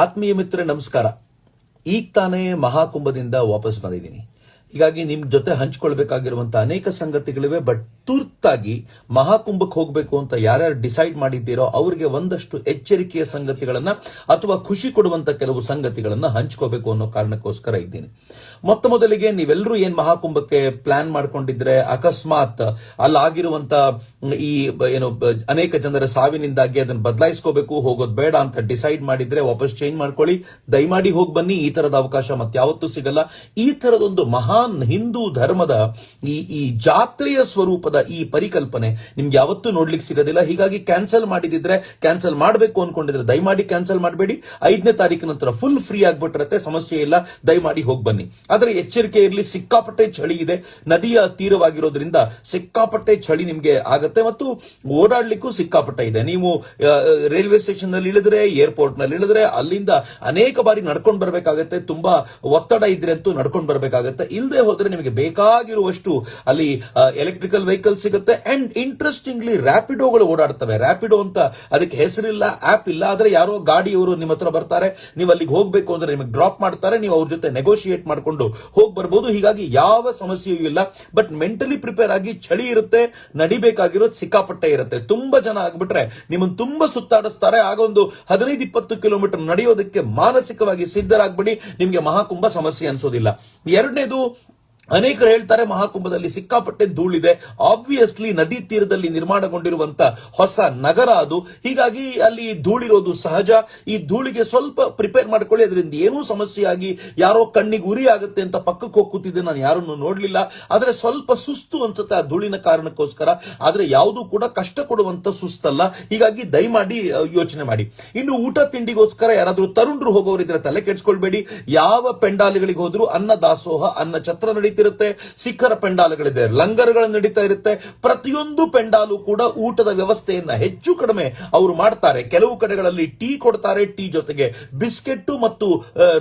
ಆತ್ಮೀಯ ಮಿತ್ರ ನಮಸ್ಕಾರ. ಈಗ ತಾನೇ ಮಹಾಕುಂಭದಿಂದ ವಾಪಸ್ ಬಂದಿದ್ದೀನಿ. ಹೀಗಾಗಿ ನಿಮ್ ಜೊತೆ ಹಂಚ್ಕೊಳ್ಬೇಕಾಗಿರುವಂತ ಅನೇಕ ಸಂಗತಿಗಳಿವೆ ಬಟ್ ತುರ್ತಾಗಿ ಮಹಾಕುಂಭಕ್ಕೆ ಹೋಗಬೇಕು ಅಂತ ಯಾರ್ಯಾರು ಡಿಸೈಡ್ ಮಾಡಿದ್ದೀರೋ ಅವರಿಗೆ ಒಂದಷ್ಟು ಎಚ್ಚರಿಕೆಯ ಸಂಗತಿಗಳನ್ನ ಅಥವಾ ಖುಷಿ ಕೊಡುವಂತ ಕೆಲವು ಸಂಗತಿಗಳನ್ನ ಹಂಚ್ಕೋಬೇಕು ಅನ್ನೋ ಕಾರಣಕ್ಕೋಸ್ಕರ ಇದ್ದೀನಿ. ಮೊತ್ತ ಮೊದಲಿಗೆ ನೀವೆಲ್ಲರೂ ಏನ್ ಮಹಾಕುಂಭಕ್ಕೆ ಪ್ಲಾನ್ ಮಾಡ್ಕೊಂಡಿದ್ರೆ ಅಕಸ್ಮಾತ್ ಅಲ್ಲಾಗಿರುವಂತ ಈ ಏನು ಅನೇಕ ಜನರ ಸಾವಿನಿಂದಾಗಿ ಅದನ್ನ ಬದಲಾಯಿಸ್ಕೋಬೇಕು, ಹೋಗೋದು ಬೇಡ ಅಂತ ಡಿಸೈಡ್ ಮಾಡಿದ್ರೆ ವಾಪಸ್ ಚೇಂಜ್ ಮಾಡ್ಕೊಳ್ಳಿ. ದಯಮಾಡಿ ಹೋಗಿ ಬನ್ನಿ. ಈ ತರದ ಅವಕಾಶ ಮತ್ತೆ ಯಾವತ್ತೂ ಸಿಗಲ್ಲ. ಈ ತರದೊಂದು ಮಹಾನ್ ಹಿಂದೂ ಧರ್ಮದ ಈ ಈ ಜಾತ್ರೆಯ ಸ್ವರೂಪದ ಈ ಪರಿಕಲ್ಪನೆ ನಿಮ್ಗೆ ಯಾವತ್ತೂ ನೋಡ್ಲಿಕ್ಕೆ ಸಿಗೋದಿಲ್ಲ. ಹೀಗಾಗಿ ಕ್ಯಾನ್ಸಲ್ ಮಾಡಿದಿದ್ರೆ ಕ್ಯಾನ್ಸಲ್ ಮಾಡಬೇಕು ಅನ್ಕೊಂಡಿದ್ರೆ ದಯಮಾಡಿ ಕ್ಯಾನ್ಸಲ್ ಮಾಡಬೇಡಿ. ಐದನೇ ತಾರೀಕು ನಂತರ ಫುಲ್ ಫ್ರೀ ಆಗ್ಬಿಟ್ಟಿರತ್ತೆ, ಸಮಸ್ಯೆ ಇಲ್ಲ. ದಯಮಾಡಿ ಹೋಗಿ ಬನ್ನಿ. ಆದ್ರೆ ಎಚ್ಚರಿಕೆ ಇರಲಿ, ಸಿಕ್ಕಾಪಟ್ಟೆ ಚಳಿ ಇದೆ. ನದಿಯ ತೀರವಾಗಿರೋದ್ರಿಂದ ಸಿಕ್ಕಾಪಟ್ಟೆ ಚಳಿ ನಿಮ್ಗೆ ಆಗತ್ತೆ ಮತ್ತು ಓಡಾಡ್ಲಿಕ್ಕೂ ಸಿಕ್ಕಾಪಟ್ಟೆ ಇದೆ. ನೀವು ರೈಲ್ವೆ ಸ್ಟೇಷನ್ನಲ್ಲಿ ಇಳಿದ್ರೆ ಏರ್ಪೋರ್ಟ್ನಲ್ಲಿ ಇಳಿದ್ರೆ ಅಲ್ಲಿಂದ ಅನೇಕ ಬಾರಿ ನಡ್ಕೊಂಡು ಬರಬೇಕಾಗತ್ತೆ. ತುಂಬಾ ಒತ್ತಡ ಇದ್ರೆ ಅಂತೂ ನಡ್ಕೊಂಡು ಬರಬೇಕಾಗತ್ತೆ. ಇಲ್ಲದೆ ಹೋದ್ರೆ ನಿಮಗೆ ಬೇಕಾಗಿರುವಷ್ಟು ಅಲ್ಲಿ ಎಲೆಕ್ಟ್ರಿಕಲ್ ವೆಹಿಕಲ್ ಸಿಗುತ್ತೆ. ಅಂಡ್ ಇಂಟ್ರೆಸ್ಟಿಂಗ್ಲಿ ರ್ಯಾಪಿಡೋಗಳು ಓಡಾಡ್ತವೆ. ರ್ಯಾಪಿಡೋ ಅಂತ ಅದಕ್ಕೆ ಹೆಸರಿಲ್ಲ ಆಪ್ ಇಲ್ಲ. ಆದ್ರೆ ಯಾರೋ ಗಾಡಿಯವರು ನಿಮ್ಮ ಹತ್ರ ಬರ್ತಾರೆ. ನೀವು ಅಲ್ಲಿಗೆ ಹೋಗಬೇಕು ಅಂದ್ರೆ ನಿಮಗೆ ಡ್ರಾಪ್ ಮಾಡ್ತಾರೆ. ನೀವು ಅವ್ರ ಜೊತೆ ನೆಗೋಷಿಯೇಟ್ ಮಾಡ್ಕೊಂಡು ಹೋಗಿ ಬರ್ಬೋದು. ಹೀಗಾಗಿ ಯಾವ ಸಮಸ್ಯೆಯೂ ಇಲ್ಲ. ಬಟ್ ಮೆಂಟಲಿ ಪ್ರಿಪೇರ್ ಆಗಿ ಚಳಿ ಇರುತ್ತೆ, ನಡಿಬೇಕಾಗಿರೋದು ಸಿಕ್ಕಾಪಟ್ಟೆ ಇರುತ್ತೆ. ತುಂಬಾ ಜನ ಆಗ್ಬಿಟ್ರೆ ನಿಮ್ಮನ್ನು ತುಂಬಾ ಸುತ್ತಾಡಿಸ್ತಾರೆ. ಆಗ ಒಂದು ಹದಿನೈದು, ಇಪ್ಪತ್ತು ಕಿಲೋಮೀಟರ್ ನಡೆಯೋದಕ್ಕೆ ಮಾನಸಿಕವಾಗಿ ಸಿದ್ಧರಾಗ್ಬಿಡಿ. ನಿಮಗೆ ಮಹಾಕುಂಭ ಸಮಸ್ಯೆ ಅನ್ಸೋದಿಲ್ಲ. ಎರಡನೇದು ಅನೇಕರು ಹೇಳ್ತಾರೆ ಮಹಾಕುಂಭದಲ್ಲಿ ಸಿಕ್ಕಾಪಟ್ಟೆ ಧೂಳಿದೆ. ಆಬ್ವಿಯಸ್ಲಿ ನದಿ ತೀರದಲ್ಲಿ ನಿರ್ಮಾಣಗೊಂಡಿರುವಂತ ಹೊಸ ನಗರ ಅದು. ಹೀಗಾಗಿ ಅಲ್ಲಿ ಧೂಳಿರೋದು ಸಹಜ. ಈ ಧೂಳಿಗೆ ಸ್ವಲ್ಪ ಪ್ರಿಪೇರ್ ಮಾಡ್ಕೊಳ್ಳಿ. ಅದರಿಂದ ಏನೂ ಸಮಸ್ಯೆ ಆಗಿ ಯಾರೋ ಕಣ್ಣಿಗೆ ಉರಿ ಆಗುತ್ತೆ ಅಂತ ಪಕ್ಕಕ್ಕೆ ಹೋಗುತ್ತಿದ್ದೆ ನಾನು ಯಾರನ್ನು ನೋಡಲಿಲ್ಲ. ಆದರೆ ಸ್ವಲ್ಪ ಸುಸ್ತು ಅನ್ಸುತ್ತೆ ಆ ಧೂಳಿನ ಕಾರಣಕ್ಕೋಸ್ಕರ. ಆದರೆ ಯಾವುದು ಕೂಡ ಕಷ್ಟ ಕೊಡುವಂತ ಸುಸ್ತಲ್ಲ. ಹೀಗಾಗಿ ದಯಮಾಡಿ ಯೋಚನೆ ಮಾಡಿ. ಇನ್ನು ಊಟ ತಿಂಡಿಗೋಸ್ಕರ ಯಾರಾದರೂ ತರುಣರು ಹೋಗೋರಿದ್ರೆ ತಲೆ ಕೆಡ್ಸ್ಕೊಳ್ಬೇಡಿ. ಯಾವ ಪೆಂಡಾಲಿಗಳಿಗೆ ಹೋದ್ರು ಅನ್ನ ದಾಸೋಹ, ಅನ್ನ ಛತ್ರ ನಡೀತಿರುತ್ತೆ ಸಿಖರ ಪೆಂಡಾಲುಗಳಿದೆ, ಲಂಗರ್ಗಳು ನಡೀತಾ ಇರುತ್ತೆ. ಪ್ರತಿಯೊಂದು ಪೆಂಡಾಲು ಕೂಡ ಊಟದ ವ್ಯವಸ್ಥೆಯನ್ನ ಹೆಚ್ಚು ಕಡಿಮೆ ಅವರು ಮಾಡ್ತಾರೆ. ಕೆಲವು ಕಡೆಗಳಲ್ಲಿ ಟೀ ಕೊಡ್ತಾರೆ, ಟೀ ಜೊತೆಗೆ ಬಿಸ್ಕೆಟ್ ಮತ್ತು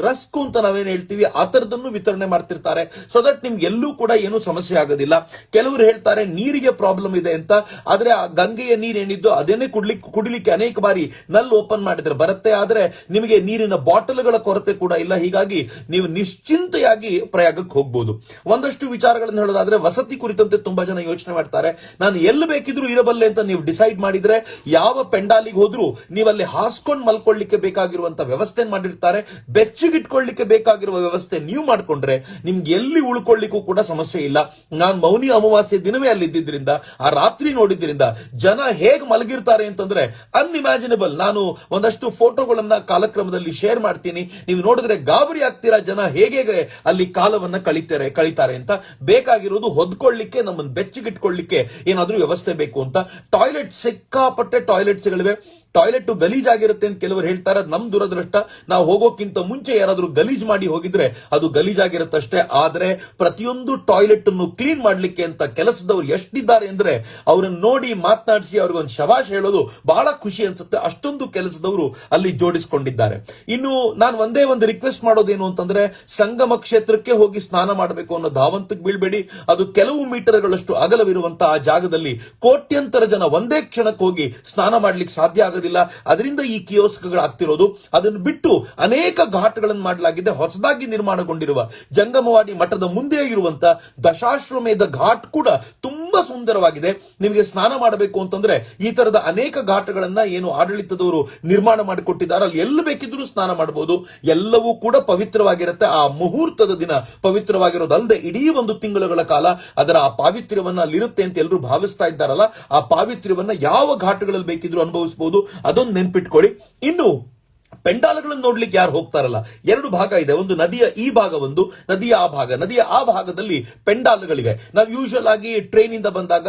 ರಸ್ಕ್ ಅಂತ ನಾವೇನ್ ಹೇಳ್ತೀವಿ, ಆ ತರದನ್ನು ವಿತರಣೆ ಮಾಡ್ತಿರ್ತಾರೆ. ಸೊ ದಟ್ ನಿಮ್ಗೆ ಎಲ್ಲೂ ಕೂಡ ಏನು ಸಮಸ್ಯೆ ಆಗೋದಿಲ್ಲ. ಕೆಲವರು ಹೇಳ್ತಾರೆ, ನೀರಿಗೆ ಪ್ರಾಬ್ಲಮ್ ಇದೆ ಅಂತ. ಆದ್ರೆ ಆ ಗಂಗೆಯ ನೀರೇನಿದ್ದು ಅದೇನೆ ಕುಡ್ಲಿಕ್ಕೆ ಕುಡಿಲಿಕ್ಕೆ ಅನೇಕ ಬಾರಿ ನಲ್ಲಿ ಓಪನ್ ಮಾಡಿದ್ರೆ. ಬರುತ್ತೆ, ಆದ್ರೆ ನಿಮಗೆ ನೀರಿನ ಬಾಟಲ್ಗಳ ಕೊರತೆ ಕೂಡ ಇಲ್ಲ. ಹೀಗಾಗಿ ನೀವು ನಿಶ್ಚಿಂತೆಯಾಗಿ ಪ್ರಯಾಗಕ್ಕೆ ಹೋಗ್ಬೋದು. ಒಂದಷ್ಟು ವಿಚಾರಗಳನ್ನು ಹೇಳೋದಾದ್ರೆ ವಸತಿ ಕುರಿತಂತೆ ತುಂಬಾ ಜನ ಯೋಚನೆ ಮಾಡ್ತಾರೆ. ನಾನು ಎಲ್ಲಿ ಬೇಕಿದ್ರು ಇರಬಲ್ಲೆ ಅಂತ ನೀವು ಡಿಸೈಡ್ ಮಾಡಿದ್ರೆ ಯಾವ ಪೆಂಡಾಲಿಗೆ ಹೋದ್ರು ನೀವಲ್ಲಿ ಹಾಸ್ಕೊಂಡು ಮಲ್ಕೊಳ್ಳಿಕ್ಕೆ ಬೇಕಾಗಿರುವಂತ ವ್ಯವಸ್ಥೆ ಮಾಡಿರ್ತಾರೆ. ಬೆಚ್ಚಗಿಟ್ಕೊಳ್ಳಿಕ್ಕೆ ಬೇಕಾಗಿರುವ ವ್ಯವಸ್ಥೆ ನೀವು ಮಾಡ್ಕೊಂಡ್ರೆ ನಿಮ್ಗೆ ಎಲ್ಲಿ ಉಳ್ಕೊಳ್ಳಿಕ್ಕೂ ಕೂಡ ಸಮಸ್ಯೆ ಇಲ್ಲ. ನಾನು ಮೌನಿ ಅಮಾವಾಸ್ಯೆ ದಿನವೇ ಅಲ್ಲಿ ಇದ್ದಿದ್ರಿಂದ ಆ ರಾತ್ರಿ ನೋಡಿದ್ರಿಂದ ಜನ ಹೇಗೆ ಮಲಗಿರ್ತಾರೆ ಅಂತಂದ್ರೆ ಅನ್ಇಮ್ಯಾಜಿನಬಲ್ ನಾನು ಒಂದಷ್ಟು ಫೋಟೋಗಳನ್ನ ಕಾಲಕ್ರಮದಲ್ಲಿ ಶೇರ್ ಮಾಡ್ತೀನಿ. ನೀವು ನೋಡಿದ್ರೆ ಗಾಬರಿ ಆಗ್ತೀರಾ ಜನ ಹೇಗೆ ಅಲ್ಲಿ ಕಾಲವನ್ನ ಕಳಿತಾರೆ. ಕಳಿತಾರೆ ಅಂತ ಬೇಕಾಗಿರೋದು ಹೊದ್ಕೊಳ್ಳಿಕ್ಕೆ ನಮ್ಮನ್ನು ಬೆಚ್ಚಗಿಟ್ಕೊಳ್ಳಿಕ್ಕೆ ಏನಾದರೂ ವ್ಯವಸ್ಥೆ ಬೇಕು ಅಂತ. ಟಾಯ್ಲೆಟ್ ಸಿಕ್ಕಾಪಟ್ಟೆ ಟಾಯ್ಲೆಟ್ಸ್ಗಳಿವೆ. ಟಾಯ್ಲೆಟ್ ಗಲೀಜಾಗಿರುತ್ತೆ ಅಂತ ಕೆಲವರು ಹೇಳ್ತಾರೆ. ನಮ್ ದುರದೃಷ್ಟ, ನಾವು ಹೋಗೋಕ್ಕಿಂತ ಮುಂಚೆ ಯಾರಾದರೂ ಗಲೀಜ್ ಮಾಡಿ ಹೋಗಿದ್ರೆ ಅದು ಗಲೀಜಾಗಿರುತ್ತಷ್ಟೇ ಆದ್ರೆ ಪ್ರತಿಯೊಂದು ಟಾಯ್ಲೆಟ್ ಅನ್ನು ಕ್ಲೀನ್ ಮಾಡ್ಲಿಕ್ಕೆ ಅಂತ ಕೆಲಸದವ್ರು ಎಷ್ಟಿದ್ದಾರೆ ಅಂದ್ರೆ ಅವರನ್ನು ನೋಡಿ ಮಾತನಾಡಿಸಿ ಅವ್ರಿಗೊಂದು ಶಬಾಷ್ ಹೇಳೋದು ಬಹಳ ಖುಷಿ ಅನ್ಸುತ್ತೆ. ಅಷ್ಟೊಂದು ಕೆಲಸದವರು ಅಲ್ಲಿ ಜೋಡಿಸಿಕೊಂಡಿದ್ದಾರೆ. ಇನ್ನು ನಾನು ಒಂದೇ ಒಂದು ರಿಕ್ವೆಸ್ಟ್ ಮಾಡೋದೇನು ಅಂತಂದ್ರೆ ಸಂಗಮ ಕ್ಷೇತ್ರಕ್ಕೆ ಹೋಗಿ ಸ್ನಾನ ಮಾಡಬೇಕು ಅನ್ನೋ ಧಾವಂತಕ್ಕೆ ಬೀಳ್ಬೇಡಿ. ಅದು ಕೆಲವು ಮೀಟರ್ಗಳಷ್ಟು ಅಗಲವಿರುವಂತಹ ಆ ಜಾಗದಲ್ಲಿ ಕೋಟ್ಯಂತರ ಜನ ಒಂದೇ ಕ್ಷಣಕ್ಕೆ ಹೋಗಿ ಸ್ನಾನ ಮಾಡ್ಲಿಕ್ಕೆ ಸಾಧ್ಯ ಆಗೋದಿಲ್ಲ ಅದರಿಂದ ಈ ಕಿಯೋಸ್ಕ್ಗಳು ಆಗ್ತಿರೋದು. ಅದನ್ನು ಬಿಟ್ಟು ಅನೇಕ ಘಾಟ್ಗಳನ್ನು ಮಾಡಲಾಗಿದೆ, ಹೊಸದಾಗಿ ನಿರ್ಮಾಣಗೊಂಡಿರುವ ಜಂಗಮವಾಡಿ ಮಠದ ಮುಂದೆ ಇರುವಂತಹ ದಶಾಶ್ವಮೇಧ ಘಾಟ್ ಕೂಡ ತುಂಬಾ ಸುಂದರವಾಗಿದೆ. ನಿಮಗೆ ಸ್ನಾನ ಮಾಡಬೇಕು ಅಂತಂದ್ರೆ ಈ ತರದ ಅನೇಕ ಘಾಟಗಳನ್ನ ಏನು ಆಡಳಿತದವರು ನಿರ್ಮಾಣ ಮಾಡಿಕೊಟ್ಟಿದ್ದಾರೆ. ಅಲ್ಲಿ ಎಲ್ಲಿ ಬೇಕಿದ್ರೂ ಸ್ನಾನ ಮಾಡಬಹುದು. ಎಲ್ಲವೂ ಕೂಡ ಪವಿತ್ರವಾಗಿರುತ್ತೆ. ಆ ಮುಹೂರ್ತದ ದಿನ ಪವಿತ್ರವಾಗಿರೋದಲ್ಲದೆ ಇಡೀ ಒಂದು ತಿಂಗಳುಗಳ ಕಾಲ ಅದರ ಆ ಪಾವಿತ್ರ್ಯವನ್ನ ಅಲ್ಲಿರುತ್ತೆ ಅಂತ ಎಲ್ಲರೂ ಭಾವಿಸ್ತಾ ಇದ್ದಾರಲ್ಲ, ಆ ಪಾವಿತ್ರ್ಯವನ್ನ ಯಾವ ಘಾಟಗಳಲ್ಲಿ ಬೇಕಿದ್ರೂ ಅನುಭವಿಸಬಹುದು ಅದೊಂದು ನೆನ್ಪಿಟ್ಕೊಳ್ಳಿ. ಇನ್ನು ಪೆಂಡಾಲಗಳನ್ನು ನೋಡ್ಲಿಕ್ಕೆ ಯಾರು ಹೋಗ್ತಾರಲ್ಲ? ಎರಡು ಭಾಗ ಇದೆ. ಒಂದು ನದಿಯ ಈ ಭಾಗ ಒಂದು ನದಿಯ ಆ ಭಾಗ. ನದಿಯ ಆ ಭಾಗದಲ್ಲಿ ಪೆಂಡಾಲ್ಗಳಿವೆ. ನಾವು ಯೂಶುವಲ್ ಆಗಿ ಟ್ರೈನ್ ಇಂದ ಬಂದಾಗ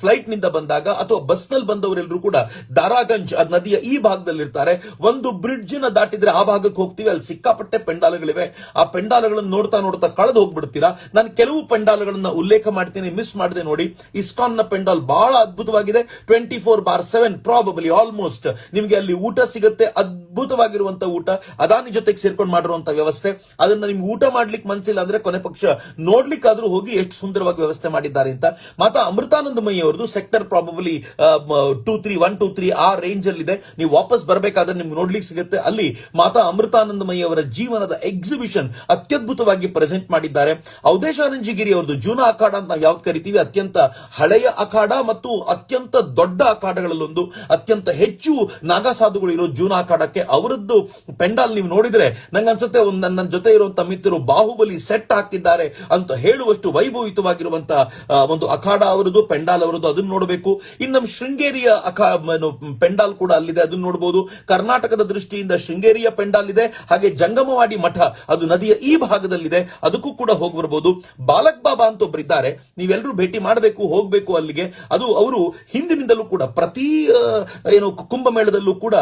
ಫ್ಲೈಟ್ನಿಂದ ಬಂದಾಗ ಅಥವಾ ಬಸ್ನಲ್ಲಿ ಬಂದವರೆಲ್ಲರೂ ಕೂಡ ದಾರಾಗಂಜ್ ನದಿಯ ಈ ಭಾಗದಲ್ಲಿ ಇರ್ತಾರೆ ಒಂದು ಬ್ರಿಡ್ಜ್ನ ದಾಟಿದ್ರೆ ಆ ಭಾಗಕ್ಕೆ ಹೋಗ್ತೀವಿ. ಅಲ್ಲಿ ಸಿಕ್ಕಾಪಟ್ಟೆ ಪೆಂಡಾಲಗಳಿವೆ. ಆ ಪೆಂಡಾಲಗಳನ್ನು ನೋಡ್ತಾ ನೋಡ್ತಾ ಕಳೆದು ಹೋಗ್ಬಿಡ್ತೀರಾ? ನಾನು ಕೆಲವು ಪೆಂಡಾಲಗಳನ್ನ ಉಲ್ಲೇಖ ಮಾಡ್ತೀನಿ ಮಿಸ್ ಮಾಡದೆ ನೋಡಿ. ಇಸ್ಕಾನ್ನ ಪೆಂಡಾಲ್ ಬಹಳ ಅದ್ಭುತವಾಗಿದೆ. Twenty four bar seven probably almost ನಿಮ್ಗೆ ಅಲ್ಲಿ ಊಟ ಸಿಗುತ್ತೆ. ಮತ್ತೆ ಅದ್ಭುತವಾಗಿರುವಂತ ಊಟ ಅದಾನಿ ಜೊತೆಗೆ ಸೇರ್ಕೊಂಡು ಮಾಡಿರುವಂತ ವ್ಯವಸ್ಥೆ. ಅದನ್ನ ನಿಮ್ಗೆ ಊಟ ಮಾಡ್ಲಿಕ್ಕೆ ಮನ್ಸಿಲ್ಲ ಅಂದ್ರೆ ಕೊನೆ ಪಕ್ಷ ನೋಡ್ಲಿಕ್ಕಾದ್ರೂ ಹೋಗಿ ಎಷ್ಟು ಸುಂದರವಾಗಿ ವ್ಯವಸ್ಥೆ ಮಾಡಿದ್ದಾರೆ ಅಂತ. ಮಾತಾ ಅಮೃತಾನಂದಮಯಿ ಅವರದು sector probably two three one two three ಆ ರೇಂಜ್ ಅಲ್ಲಿ ಇದೆ ನೀವು ವಾಪಸ್ ಬರಬೇಕಾದ್ರೆ ನಿಮ್ಗೆ ನೋಡ್ಲಿಕ್ಕೆ ಸಿಗುತ್ತೆ. ಅಲ್ಲಿ ಮಾತಾ ಅಮೃತಾನಂದಮಯಿ ಅವರ ಜೀವನದ ಎಕ್ಸಿಬಿಷನ್ ಅತ್ಯದ್ಭುತವಾಗಿ ಪ್ರೆಸೆಂಟ್ ಮಾಡಿದ್ದಾರೆ. ಔದೇಶಾನಂದಜಿಗಿರಿ ಅವರದು ಜೂನ ಅಖಾಡ ಅಂತ ನಾವು ಯಾವ್ದು ಕರಿತೀವಿ? ಅತ್ಯಂತ ಹಳೆಯ ಅಖಾಡ ಮತ್ತು ಅತ್ಯಂತ ದೊಡ್ಡ ಅಖಾಡಗಳಲ್ಲೊಂದು. ಅತ್ಯಂತ ಹೆಚ್ಚು ನಾಗಾ ಸಾಧುಗಳು ಇರೋ ಜೂನ ಅಖಾಡಕ್ಕೆ ಅವರದ್ದು ಪೆಂಡಾಲ್ ನೀವು ನೋಡಿದ್ರೆ ನಂಗೆ ಅನ್ಸುತ್ತೆ ಒಂದು ನನ್ನ ಜೊತೆ ಇರುವಂತ ಮಿತ್ರರು ಬಾಹುಬಲಿ ಸೆಟ್ ಹಾಕಿದ್ದಾರೆ ಅಂತ ಹೇಳುವಷ್ಟು ವೈಭವಿತವಾಗಿರುವಂತಹ ಒಂದು ಅಖಾಡ ಅವರದ್ದು ಪೆಂಡಾಲ್ ಅವರದ್ದು ಅದನ್ನ ನೋಡಬೇಕು. ಇನ್ನು ನಮ್ಮ ಶೃಂಗೇರಿಯ ಅಖಾ ಪೆಂಡಾಲ್ ಕೂಡ ಅಲ್ಲಿದೆ, ಅದನ್ನ ನೋಡಬಹುದು ಕರ್ನಾಟಕದ ದೃಷ್ಟಿಯಿಂದ ಶೃಂಗೇರಿಯ ಪೆಂಡಾಲ್ ಇದೆ, ಹಾಗೆ ಜಂಗಮವಾಡಿ ಮಠ, ಅದು ನದಿಯ ಈ ಭಾಗದಲ್ಲಿದೆ, ಅದಕ್ಕೂ ಕೂಡ ಹೋಗಿ ಬರ್ಬೋದು. ಬಾಲಕ್ ಬಾಬಾ ಅಂತ ಒಬ್ಬರಿದ್ದಾರೆ ನೀವೆಲ್ಲರೂ ಭೇಟಿ ಮಾಡಬೇಕು, ಹೋಗಬೇಕು ಅಲ್ಲಿಗೆ. ಅದು ಅವರು ಹಿಂದಿನಿಂದಲೂ ಕೂಡ ಪ್ರತಿ ಏನು ಕುಂಭಮೇಳದಲ್ಲೂ ಕೂಡ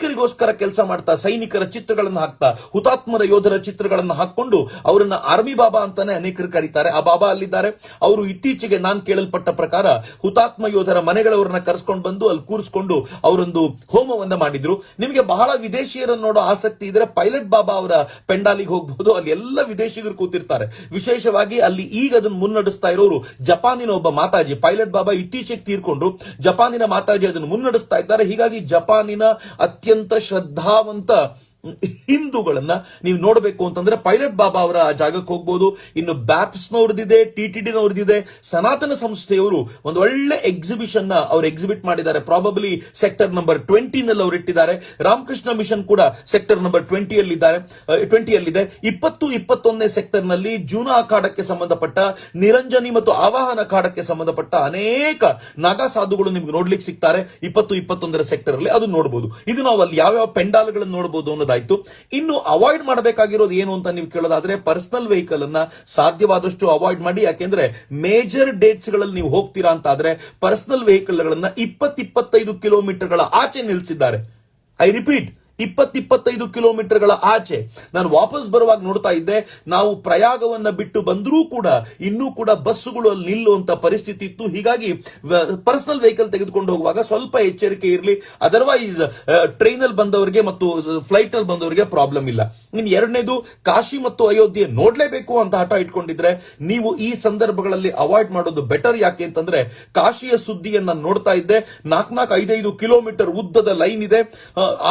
ಸೈನಿಕರಿಗೋಸ್ಕರ ಕೆಲಸ ಮಾಡ್ತಾ, ಸೈನಿಕರ ಚಿತ್ರಗಳನ್ನು ಹಾಕ್ತಾ, ಹುತಾತ್ಮರ ಯೋಧರ ಚಿತ್ರಗಳನ್ನು ಹಾಕೊಂಡು ಅವರನ್ನ ಆರ್ಮಿ ಬಾಬಾ ಅಂತಾನೆ ಅನೇಕರು ಕರೀತಾರೆ. ಆ ಬಾಬಾ ಅಲ್ಲಿದ್ದಾರೆ. ಅವರು ಇತ್ತೀಚೆಗೆ ನಾನು ಕೇಳಲ್ಪಟ್ಟ ಪ್ರಕಾರ ಹುತಾತ್ಮ ಯೋಧರ ಮನೆಗಳವರನ್ನ ಕರೆಸ್ಕೊಂಡು ಬಂದು ಅಲ್ಲಿ ಕೂರಿಸ್ಕೊಂಡು ಅವರೊಂದು ಹೋಮವನ್ನ ಮಾಡಿದ್ರು. ನಿಮಗೆ ಬಹಳ ವಿದೇಶಿಯರನ್ನು ನೋಡೋ ಆಸಕ್ತಿ ಇದ್ರೆ ಪೈಲಟ್ ಬಾಬಾ ಅವರ ಪೆಂಡಾಲಿಗೆ ಹೋಗಬಹುದು ಅಲ್ಲಿ ಎಲ್ಲ ವಿದೇಶಿಗರು ಕೂತಿರ್ತಾರೆ. ವಿಶೇಷವಾಗಿ ಅಲ್ಲಿ ಈಗ ಅದನ್ನು ಮುನ್ನಡೆಸ್ತಾ ಇರೋರು ಜಪಾನಿನ ಒಬ್ಬ ಮಾತಾಜಿ. ಪೈಲಟ್ ಬಾಬಾ ಇತ್ತೀಚೆಗೆ ತೀರ್ಕೊಂಡ್ರು. ಜಪಾನಿನ ಮಾತಾಜಿ ಅದನ್ನು ಮುನ್ನಡೆಸ್ತಾ ಇದ್ದಾರೆ. ಹೀಗಾಗಿ ಜಪಾನಿನ ಅತ್ಯಂತ ಶ್ರದ್ಧಾವಂತ ಹಿಂದೂಗಳನ್ನ ನೀವು ನೋಡಬೇಕು ಅಂತಂದ್ರೆ ಪೈಲಟ್ ಬಾಬಾ ಅವರ ಜಾಗಕ್ಕೆ ಹೋಗ್ಬೋದು. ಇನ್ನು ಬ್ಯಾಪ್ಸ್ ನವ್ರದಿದೆ ಟಿ ಟಿ ಡಿ ನವ್ರದಿದೆ ಸನಾತನ ಸಂಸ್ಥೆಯವರು ಒಂದು ಒಳ್ಳೆ ಎಕ್ಸಿಬಿಷನ್ನ ಅವ್ರು ಎಕ್ಸಿಬಿಟ್ ಮಾಡಿದ್ದಾರೆ. ಪ್ರಾಬಬ್ಲಿ ಸೆಕ್ಟರ್ ನಂಬರ್ ಟ್ವೆಂಟಿ ನಲ್ಲಿ ಅವರು ಇಟ್ಟಿದ್ದಾರೆ. ರಾಮಕೃಷ್ಣ ಮಿಷನ್ ಕೂಡ ಸೆಕ್ಟರ್ ನಂಬರ್ ಟ್ವೆಂಟಿ ಟ್ವೆಂಟಿಯಲ್ಲಿದೆ ಇಪ್ಪತ್ತು, ಇಪ್ಪತ್ತೊಂದನೇ ಸೆಕ್ಟರ್ನಲ್ಲಿ ಜೂನಾ ಅಖಾಡಕ್ಕೆ ಸಂಬಂಧಪಟ್ಟ, ನಿರಂಜನಿ ಮತ್ತು ಆವಾಹನ ಅಖಾಡಕ್ಕೆ ಸಂಬಂಧಪಟ್ಟ ಅನೇಕ ನಾಗಾ ಸಾಧುಗಳು ನಿಮ್ಗೆ ನೋಡ್ಲಿಕ್ಕೆ ಸಿಗ್ತಾರೆ. ಇಪ್ಪತ್ತು, ಇಪ್ಪತ್ತೊಂದರ ಸೆಕ್ಟರ್ ಅಲ್ಲಿ ಅದು ನೋಡಬಹುದು ಇದು ನಾವು ಅಲ್ಲಿ ಯಾವ್ಯಾವ ಪೆಂಡಾಲ್ಗಳನ್ನು ನೋಡಬಹುದು ಅನ್ನೋದಾಯ್ತು ಇನ್ನು ಅವಾಯ್ಡ್ ಮಾಡಬೇಕಾಗಿರೋದು ಏನು ಅಂತ ನೀವು ಕೇಳೋದಾದ್ರೆ ಪರ್ಸನಲ್ ವೆಹಿಕಲ್ ಅನ್ನ ಸಾಧ್ಯವಾದಷ್ಟು ಅವಾಯ್ಡ್ ಮಾಡಿ. ಯಾಕೆಂದ್ರೆ ಮೇಜರ್ ಡೇಟ್ಸ್ಗಳಲ್ಲಿ ನೀವು ಹೋಗ್ತೀರಾ ಅಂತ ಆದ್ರೆ ಪರ್ಸನಲ್ ವೆಹಿಕಲ್ ಗಳನ್ನ ಇಪ್ಪತ್ತಿಪ್ಪತ್ತೈದು ಕಿಲೋಮೀಟರ್ಗಳ ಆಚೆ ನಿಲ್ಸಿದ್ದಾರೆ. ಐ ರಿಪೀಟ್ ಇಪ್ಪತ್ತಿಪ್ಪತ್ತೈದು ಕಿಲೋಮೀಟರ್ಗಳ ಆಚೆ. ನಾನು ವಾಪಸ್ ಬರುವಾಗ ನೋಡ್ತಾ ಇದ್ದೆ, ನಾವು ಪ್ರಯಾಗವನ್ನ ಬಿಟ್ಟು ಬಂದರೂ ಕೂಡ, ಇನ್ನೂ ಕೂಡ ಬಸ್ಸುಗಳು ಅಲ್ಲಿ ನಿಲ್ಲುವಂತ ಪರಿಸ್ಥಿತಿ ಇತ್ತು. ಹೀಗಾಗಿ ಪರ್ಸನಲ್ ವೆಹಿಕಲ್ ತೆಗೆದುಕೊಂಡು ಹೋಗುವಾಗ ಸ್ವಲ್ಪ ಎಚ್ಚರಿಕೆ ಇರಲಿ. ಅದರ್ವೈಸ್ ಟ್ರೈನ್ ಅಲ್ಲಿ ಬಂದವರಿಗೆ ಮತ್ತು ಫ್ಲೈಟ್ ಅಲ್ಲಿ ಬಂದವರಿಗೆ ಪ್ರಾಬ್ಲಮ್ ಇಲ್ಲ. ಇನ್ನು ಎರಡನೇದು, ಕಾಶಿ ಮತ್ತು ಅಯೋಧ್ಯೆ ನೋಡ್ಲೇಬೇಕು ಅಂತ ಹಠ ಇಟ್ಕೊಂಡಿದ್ರೆ, ನೀವು ಈ ಸಂದರ್ಭಗಳಲ್ಲಿ ಅವಾಯ್ಡ್ ಮಾಡೋದು ಬೆಟರ್ ಯಾಕೆ ಅಂತಂದ್ರೆ, ಕಾಶಿಯ ಸುದ್ದಿಯನ್ನ ನೋಡ್ತಾ ಇದ್ದೆ. ನಾಲ್ಕು ನಾಲ್ಕು ಐದೈದು ಕಿಲೋಮೀಟರ್ ಉದ್ದದ ಲೈನ್ ಇದೆ.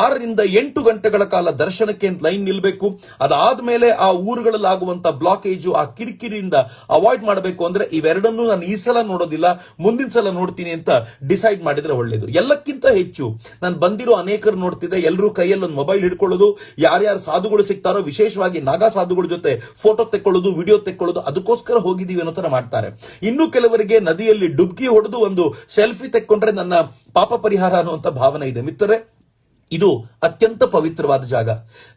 ಆರರಿಂದ ಎಂಟು ಗಂಟೆಗಳ ಕಾಲ ದರ್ಶನಕ್ಕೆ ಅಂತ ಲೈನ್ ನಿಲ್ಬೇಕು. ಅದಾದ್ಮೇಲೆ ಆ ಊರುಗಳಲ್ಲಿ ಆಗುವಂತ ಬ್ಲಾಕೇಜು ಆ ಕಿರಿಕಿರಿಯಿಂದ ಅವಾಯ್ಡ್ ಮಾಡಬೇಕು ಅಂದ್ರೆ ಇವೆರಡನ್ನೂ ನಾನು ಈ ಸಲ ನೋಡೋದಿಲ್ಲ, ಮುಂದಿನ ಸಲ ನೋಡ್ತೀನಿ ಅಂತ ಡಿಸೈಡ್ ಮಾಡಿದ್ರೆ ಒಳ್ಳೇದು. ಎಲ್ಲಕ್ಕಿಂತ ಹೆಚ್ಚು ನಾನು ಬಂದಿರೋ ಅನೇಕರು ನೋಡ್ತಿದ್ದೆ ಎಲ್ಲರೂ ಕೈಯಲ್ಲಿ ಒಂದು ಮೊಬೈಲ್ ಹಿಡ್ಕೊಳ್ಳೋದು, ಯಾರ್ಯಾರು ಸಾಧುಗಳು ಸಿಗ್ತಾರೋ ವಿಶೇಷವಾಗಿ ನಾಗಾ ಸಾಧುಗಳ ಜೊತೆ ಫೋಟೋ ತೆಕ್ಕೊಳ್ಳೋದು ವಿಡಿಯೋ ತೆಕ್ಕೊಳ್ಳೋದು, ಅದಕ್ಕೋಸ್ಕರ ಹೋಗಿದೀವಿ ಅನ್ನೋ ತರ ಮಾಡ್ತಾರೆ. ಇನ್ನು ಕೆಲವರಿಗೆ ನದಿಯಲ್ಲಿ ಡುಬ್ಕಿ ಹೊಡೆದು ಒಂದು ಸೆಲ್ಫಿ ತೆಕ್ಕೊಂಡ್ರೆ ನನ್ನ ಪಾಪ ಪರಿಹಾರ ಅನ್ನುವಂತ ಭಾವನೆ ಇದೆ. ಮಿತ್ರರೇ ಇದು ಅತ್ಯಂತ ಪವಿತ್ರವಾದ ಜಾಗ.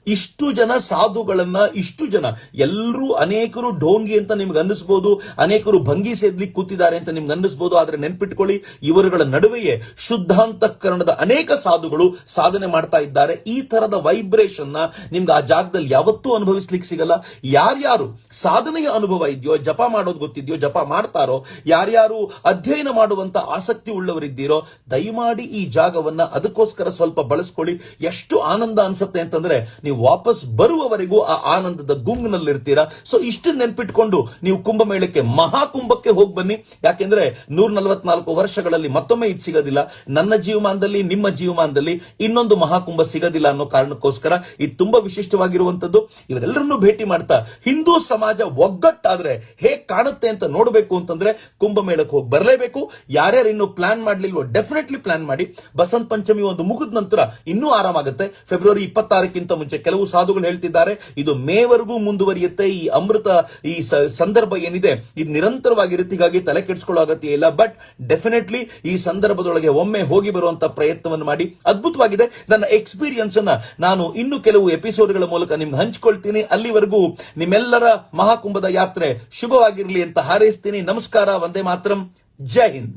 ಇಷ್ಟು ಜನ ಸಾಧುಗಳನ್ನ, ಇಷ್ಟು ಜನ ಎಲ್ಲರೂ ಅನೇಕರು ಢೋಂಗಿ ಅಂತ ನಿಮ್ಗೆ ಅನ್ನಿಸ್ಬೋದು, ಅನೇಕರು ಭಂಗಿ ಸೇದ್ಲಿಕ್ಕೆ ಕೂತಿದ್ದಾರೆ ಅಂತ ನಿಮ್ಗೆ ಅನ್ನಿಸ್ಬೋದು, ಆದ್ರೆ ನೆನ್ಪಿಟ್ಕೊಳ್ಳಿ, ಇವರುಗಳ ನಡುವೆಯೇ ಶುದ್ಧಾಂತಕರಣದ ಅನೇಕ ಸಾಧುಗಳು ಸಾಧನೆ ಮಾಡ್ತಾ ಇದ್ದಾರೆ. ಈ ತರದ ವೈಬ್ರೇಷನ್ನ ನಿಮ್ಗೆ ಆ ಜಾಗದಲ್ಲಿ ಯಾವತ್ತೂ ಅನುಭವಿಸ್ಲಿಕ್ಕೆ ಸಿಗಲ್ಲ. ಯಾರ್ಯಾರು ಸಾಧನೆಯ ಅನುಭವ ಇದೆಯೋ, ಜಪ ಮಾಡೋದು ಗೊತ್ತಿದೆಯೋ, ಜಪ ಮಾಡ್ತಾರೋ, ಯಾರ್ಯಾರು ಅಧ್ಯಯನ ಮಾಡುವಂತ ಆಸಕ್ತಿ ಉಳ್ಳವರಿದ್ದೀರೋ, ದಯಮಾಡಿ ಈ ಜಾಗವನ್ನ ಅದಕ್ಕೋಸ್ಕರ ಸ್ವಲ್ಪ ಬಳಸ್ಕೊಳ್ಳಿ ಎಷ್ಟು ಆನಂದ ಅನ್ಸುತ್ತೆ ಅಂತಂದ್ರೆ ನೀವು ವಾಪಸ್ ಬರುವವರೆಗೂ ಆ ಆನಂದದ ಗುಂಗ್ನಲ್ಲಿರ್ತೀರಾ. ಸೊ ಇಷ್ಟು ನೆನ್ಪಿಟ್ಕೊಂಡು ನೀವು ಕುಂಭಮೇಳಕ್ಕೆ ಮಹಾಕುಂಭಕ್ಕೆ ಹೋಗಿ ಬನ್ನಿ. ಯಾಕೆಂದ್ರೆ ನೂರ ನಲವತ್ನಾಲ್ಕು ವರ್ಷಗಳಲ್ಲಿ ಮತ್ತೊಮ್ಮೆ ಇದು ಸಿಗೋದಿಲ್ಲ. ನನ್ನ ಜೀವಮಾನದಲ್ಲಿ, ನಿಮ್ಮ ಜೀವಮಾನದಲ್ಲಿ ಇನ್ನೊಂದು ಮಹಾಕುಂಭ ಸಿಗೋದಿಲ್ಲ ಅನ್ನೋ ಕಾರಣಕ್ಕೋಸ್ಕರ ಇದು ತುಂಬಾ ವಿಶಿಷ್ಟವಾಗಿರುವಂತದ್ದು ಇವರೆಲ್ಲರನ್ನೂ ಭೇಟಿ ಮಾಡ್ತಾ, ಹಿಂದೂ ಸಮಾಜ ಒಗ್ಗಟ್ಟಾದ್ರೆ ಹೇಗ್ ಕಾಣುತ್ತೆ ಅಂತ ನೋಡಬೇಕು ಅಂತಂದ್ರೆ ಕುಂಭಮೇಳಕ್ಕೆ ಹೋಗಿ ಬರಲೇಬೇಕು. ಯಾರ್ಯಾರು ಇನ್ನು ಪ್ಲಾನ್ ಮಾಡಲಿಲ್ವೋ, ಡೆಫಿನೆಟ್ಲಿ ಪ್ಲಾನ್ ಮಾಡಿ. ಬಸಂತ ಪಂಚಮಿ ಒಂದು ಮುಗಿದ ನಂತರ ಇನ್ನೂ ಆರಾಮಾಗುತ್ತೆ ಫೆಬ್ರವರಿ ಇಪ್ಪತ್ತಾರಕ್ಕಿಂತ ಮುಂಚೆ ಕೆಲವು ಸಾಧುಗಳು ಹೇಳ್ತಿದ್ದಾರೆ, ಇದು ಮೇವರೆಗೂ ಮುಂದುವರಿಯುತ್ತೆ. ಈ ಅಮೃತ, ಈ ಸಂದರ್ಭ ಏನಿದೆ, ಇದು ನಿರಂತರವಾಗಿರುತ್ತೆ. ಹೀಗಾಗಿ ತಲೆ ಕೆಡಿಸ್ಕೊಳ್ಳೋ ಅಗತ್ಯ ಇಲ್ಲ. ಬಟ್ ಡೆಫಿನೆಟ್ಲಿ ಈ ಸಂದರ್ಭದೊಳಗೆ ಒಮ್ಮೆ ಹೋಗಿ ಬರುವಂತ ಪ್ರಯತ್ನವನ್ನು ಮಾಡಿ. ಅದ್ಭುತವಾಗಿದೆ. ನನ್ನ ಎಕ್ಸ್ಪೀರಿಯನ್ಸ್ ಅನ್ನ ನಾನು ಇನ್ನು ಕೆಲವು ಎಪಿಸೋಡ್ಗಳ ಮೂಲಕ ನಿಮ್ಗೆ ಹಂಚಿಕೊಳ್ತೀನಿ. ಅಲ್ಲಿವರೆಗೂ ನಿಮ್ಮೆಲ್ಲರ ಮಹಾಕುಂಭದ ಯಾತ್ರೆ ಶುಭವಾಗಿರಲಿ ಅಂತ ಹಾರೈಸ್ತೀನಿ. ನಮಸ್ಕಾರ, ವಂದೇ ಮಾತರಂ. ಜೈ ಹಿಂದ್.